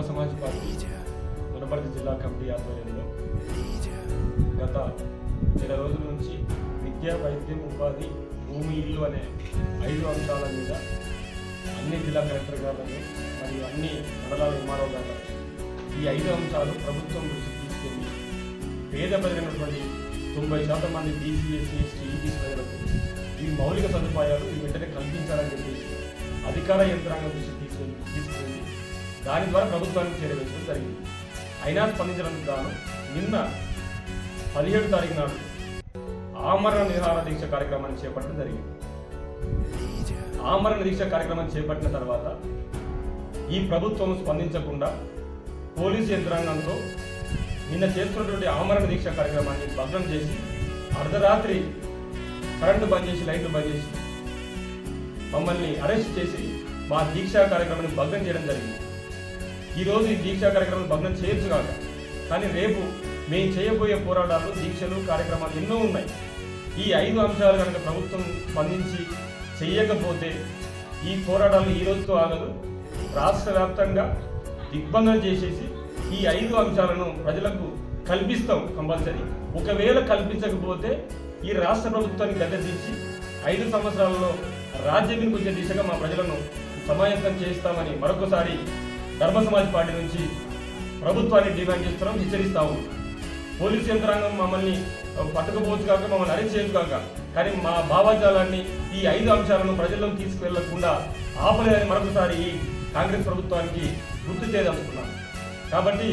సమాజ సమాజ్ పార్టీ వనపర్తి జిల్లా కమిటీ ఆధ్వర్యంలో గత నెల రోజుల నుంచి విద్య వైద్యం ఉపాధి భూమి ఇల్లు అనే ఐదు అంశాల మీద అన్ని జిల్లా కలెక్టర్ గారులను మరియు అన్ని మండలాల ఎంఆర్ఓ గారులను ఈ ఐదు అంశాలు ప్రభుత్వం దృష్టికి తీసుకెళ్ళి పేద ప్రజలైనటువంటి తొంభై శాతం మంది బీసీ ఎస్సీ ఎస్టీ ఈబీసీ ప్రజలకు ఈ మౌలిక సదుపాయాలు వెంటనే కల్పించాలని చెప్పేసి అధికార యంత్రాంగం దృష్టి తీసుకెళ్ళి దాని ద్వారా ప్రభుత్వానికి చేరవేయడం జరిగింది. అయినా స్పందించడానికి గాను నిన్న పదిహేడు తారీఖు నాడు ఆమరణ నిరాహార దీక్ష కార్యక్రమాన్ని చేపట్టడం జరిగింది. ఆమరణ దీక్ష కార్యక్రమం చేపట్టిన తర్వాత ఈ ప్రభుత్వం స్పందించకుండా పోలీసు యంత్రాంగంతో నిన్న చేస్తున్నటువంటి ఆమరణ దీక్ష కార్యక్రమాన్ని భగ్నం చేసి అర్ధరాత్రి కరెంటు బంద్ చేసి లైట్లు బంద్ చేసి మమ్మల్ని అరెస్ట్ చేసి మా దీక్షా కార్యక్రమాన్ని భగ్నం చేయడం జరిగింది. ఈరోజు ఈ దీక్షా కార్యక్రమం భగ్నం చేయొచ్చు కాక. కానీ రేపు మేము చేయబోయే పోరాటాలు దీక్షలు కార్యక్రమాలు ఎన్నో ఉన్నాయి. ఈ ఐదు అంశాలు కనుక ప్రభుత్వం స్పందించి చేయకపోతే ఈ పోరాటాలు ఈ రోజుతో ఆగదు. రాష్ట్ర వ్యాప్తంగా దిగ్బంధం చేసేసి ఈ ఐదు అంశాలను ప్రజలకు కల్పిస్తాం కంపల్సరీ. ఒకవేళ కల్పించకపోతే ఈ రాష్ట్ర ప్రభుత్వాన్ని గద్దెదించి ఐదు సంవత్సరాలలో రాజ్యానికి వచ్చే దిశగా మా ప్రజలను సమాయత్తం చేస్తామని మరొకసారి ధర్మ సమాజ్ పార్టీ నుంచి ప్రభుత్వాన్ని డిమాండ్ చేస్తున్నాం హెచ్చరిస్తాము. పోలీస్ యంత్రాంగం మమ్మల్ని పట్టుకపోవచ్చు కాక మమ్మల్ని అరెస్ట్ చేయొచ్చు కాక కానీ మా భావజాలాన్ని ఈ ఐదు అంశాలను ప్రజల్లోకి తీసుకువెళ్ళకుండా ఆపలేదని మరొకసారి ఈ కాంగ్రెస్ ప్రభుత్వానికి గుర్తు చేయదలుచుకున్నాను కాబట్టి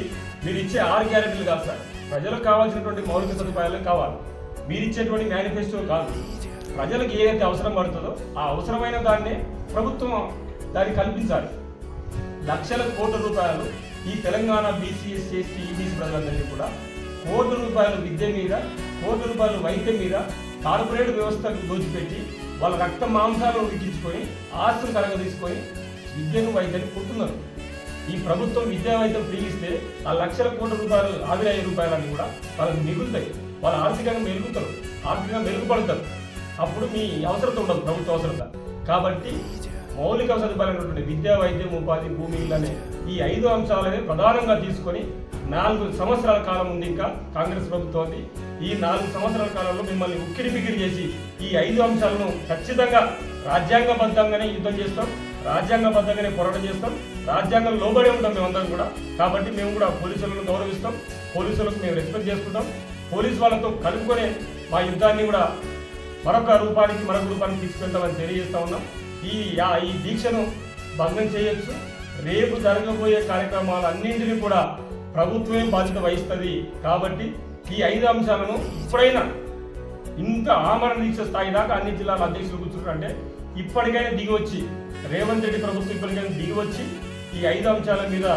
మీరు ఇచ్చే ఆరు గ్యారెంటీలు కాదు సార్. ప్రజలకు కావాల్సినటువంటి మౌలిక సదుపాయాలు కావాలి. మీరు ఇచ్చేటువంటి మేనిఫెస్టో కాదు. ప్రజలకు ఏదైతే అవసరం పడుతుందో ఆ అవసరమైన దాన్నే ప్రభుత్వం దాన్ని కల్పించాలి. లక్షల కోట్ల రూపాయలు ఈ Telangana BC SC ST EBC ప్రజలందరికీ కూడా కోట్ల రూపాయలు విద్య మీద కోట్ల రూపాయలు వైద్యం మీద కార్పొరేట్ వ్యవస్థకు దోచిపెట్టి వాళ్ళ రక్త మాంసాలను ఉడికించుకొని ఆస్తులు కలగదీసుకొని విద్యను వైద్యాన్ని పుట్టున్నారు ఈ ప్రభుత్వం విద్యా వైద్యం ఫ్రీగిస్తే ఆ లక్షల కోట్ల రూపాయలు ఆవిరయ్యే రూపాయలన్నీ కూడా వాళ్ళకి మిగులుతాయి. వాళ్ళు ఆర్థికంగా మెరుగుతారు. ఆర్థికంగా మెరుగుపడతారు. అప్పుడు మీ అవసరత ఉండదు ప్రభుత్వ అవసరత. కాబట్టి మౌలిక సదుపాయాలైనటువంటి విద్యా వైద్యం ఉపాధి భూమి ఇళ్ళనే ఈ ఐదు అంశాలనే ప్రధానంగా తీసుకొని నాలుగు సంవత్సరాల కాలం ఉంది ఇంకా కాంగ్రెస్ ప్రభుత్వం ఈ నాలుగు సంవత్సరాల కాలంలో మిమ్మల్ని ఉక్కిరి బిక్కిరి చేసి ఈ ఐదు అంశాలను ఖచ్చితంగా రాజ్యాంగబద్ధంగానే యుద్ధం చేస్తాం రాజ్యాంగబద్ధంగానే పోరాటం చేస్తాం రాజ్యాంగం లోబడి ఉంటాం మేమందరం కూడా. కాబట్టి మేము కూడా పోలీసులను గౌరవిస్తాం పోలీసులకు మేము రెస్పెక్ట్ చేసుకుంటాం. పోలీసు వాళ్ళతో కలుపుకొని మా యుద్ధాన్ని కూడా మరొక రూపానికి మరొక రూపానికి తీసుకెళ్తామని తెలియజేస్తా ఉన్నాం. ఈ యా- ఈ దీక్షను భగ్నం చేయొచ్చు. రేపు జరగబోయే కార్యక్రమాలు అన్నింటినీ కూడా ప్రభుత్వమే బాధ్యత వహిస్తుంది. కాబట్టి ఈ ఐదు అంశాలను ఇప్పుడైనా ఇంత ఆమరణ దీక్ష స్థాయి దాకా అన్ని జిల్లాల అధ్యక్షులు కూర్చుంటారు ఇప్పటికైనా దిగివచ్చి రేవంత్ రెడ్డి ప్రభుత్వం ఇప్పటికైనా దిగివచ్చి ఈ ఐదు అంశాల మీద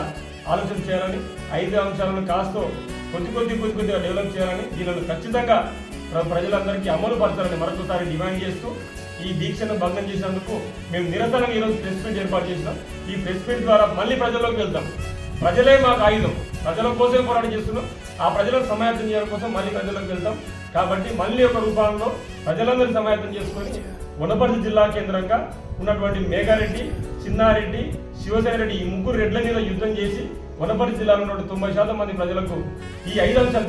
ఆలోచన చేయాలని ఐదు అంశాలను కాస్త కొద్ది కొద్ది కొద్ది కొద్దిగా డెవలప్ చేయాలని దీనిని ఖచ్చితంగా ప్రజలందరికీ అమలు పరచాలని మరొకసారి డిమాండ్ చేస్తూ ఈ దీక్షను భంగం చేసినందుకు మేము నిరంతరం ఈరోజు ప్రెస్ మీట్ ఏర్పాటు చేసినాం. ఈ ప్రెస్ మీట్ ద్వారా మళ్ళీ ప్రజల్లోకి వెళ్తాం. ప్రజలే మాకు ఆయుధం. ప్రజల కోసమే పోరాటం చేస్తున్నాం. ఆ ప్రజలను సమాయత్తం చేయడం కోసం మళ్ళీ ప్రజల్లోకి వెళ్తాం. కాబట్టి మళ్ళీ ఒక రూపంలో ప్రజలందరినీ సమాయత్తం చేసుకొని వనపర్తి జిల్లా కేంద్రంగా ఉన్నటువంటి మేఘారెడ్డి చిన్నారెడ్డి శివసేన రెడ్డి ఈ ముగ్గురు రెడ్ల మీద యుద్ధం చేసి వనపర్తి జిల్లాలో ఉన్నటువంటి తొంభై శాతం మంది ప్రజలకు ఈ ఐదు అంశాలు